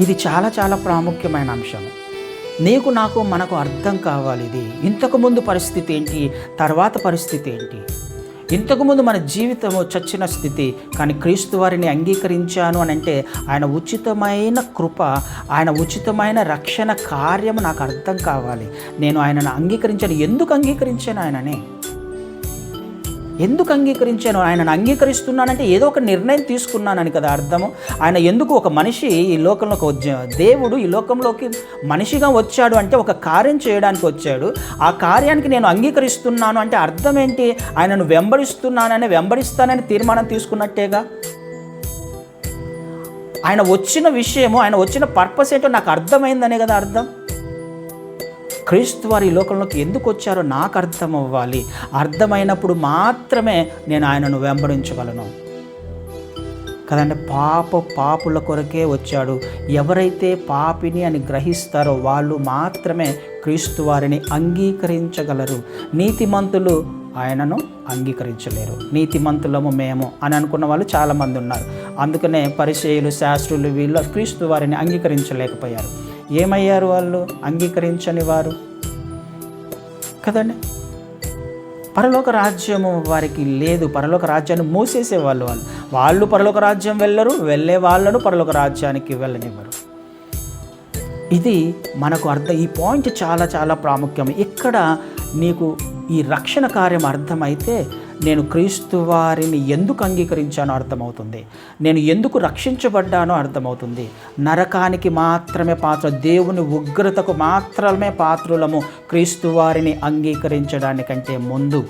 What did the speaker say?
ఇది చాలా చాలా ప్రాముఖ్యమైన అంశం. నీకు నాకు మనకు అర్థం కావాలి ఇది. ఇంతకుముందు పరిస్థితి ఏంటి? తర్వాత పరిస్థితి ఏంటి? ఇంతకుముందు మన జీవితము చచ్చిన స్థితి కానీ క్రీస్తు వారిని అంగీకరించాను అని అంటే ఆయన ఉచితమైన కృప ఆయన ఉచితమైన రక్షణ కార్యము నాకు అర్థం కావాలి. నేను ఆయనను అంగీకరించాను. ఎందుకు అంగీకరించాను ఆయనని? ఎందుకు అంగీకరించాను? ఆయనను అంగీకరిస్తున్నానంటే ఏదో ఒక నిర్ణయం తీసుకున్నానని కదా అర్థము. ఆయన ఎందుకు ఒక మనిషి ఈ లోకంలోకి వచ్చా దేవుడు ఈ లోకంలోకి మనిషిగా వచ్చాడు అంటే ఒక కార్యం చేయడానికి వచ్చాడు. ఆ కార్యానికి నేను అంగీకరిస్తున్నాను అంటే అర్థం ఏంటి? ఆయనను వెంబడిస్తున్నానని వెంబడిస్తానని తీర్మానం తీసుకున్నట్టేగా? ఆయన వచ్చిన విషయము ఆయన వచ్చిన పర్పస్ ఏంటో నాకు అర్థమైందనే కదా అర్థం. క్రీస్తు వారి లోకంలోకి ఎందుకు వచ్చారో నాకు అర్థం అవ్వాలి. అర్థమైనప్పుడు మాత్రమే నేను ఆయనను వెంబడించగలను కదండి పాప పాపుల కొరకే వచ్చాడు. ఎవరైతే పాపిని అని గ్రహిస్తారో వాళ్ళు మాత్రమే క్రీస్తు వారిని అంగీకరించగలరు. నీతిమంతులు ఆయనను అంగీకరించలేరు. నీతిమంతులము మేము అని అనుకున్న వాళ్ళు చాలామంది ఉన్నారు. అందుకనే పరిచయులు శాస్త్రులు వీళ్ళు క్రీస్తు వారిని అంగీకరించలేకపోయారు. ఏమయ్యారు వాళ్ళు? అంగీకరించని వారు? కదండి? పరలోక రాజ్యము వారికి లేదు. పరలోక రాజ్యాన్ని మూసేసే వాళ్ళు. వాళ్ళు వాళ్ళు పరలోక రాజ్యం వెళ్ళరు వెళ్ళే వాళ్ళను పరలోక రాజ్యానికి వెళ్ళనివ్వరు. ఇది మనకు అర్థం ఈ పాయింట్ చాలా చాలా ప్రాముఖ్యం. ఇక్కడ నీకు ఈ రక్షణ కార్యం అర్థమైతే నేను క్రీస్తు వారిని ఎందుకు అంగీకరించానో అర్థమవుతుంది. నేను ఎందుకు రక్షించబడ్డానో అర్థమవుతుంది. నరకానికి మాత్రమే పాత్ర దేవుని ఉగ్రతకు మాత్రమే పాత్రులము క్రీస్తు వారిని అంగీకరించడానికంటే ముందు.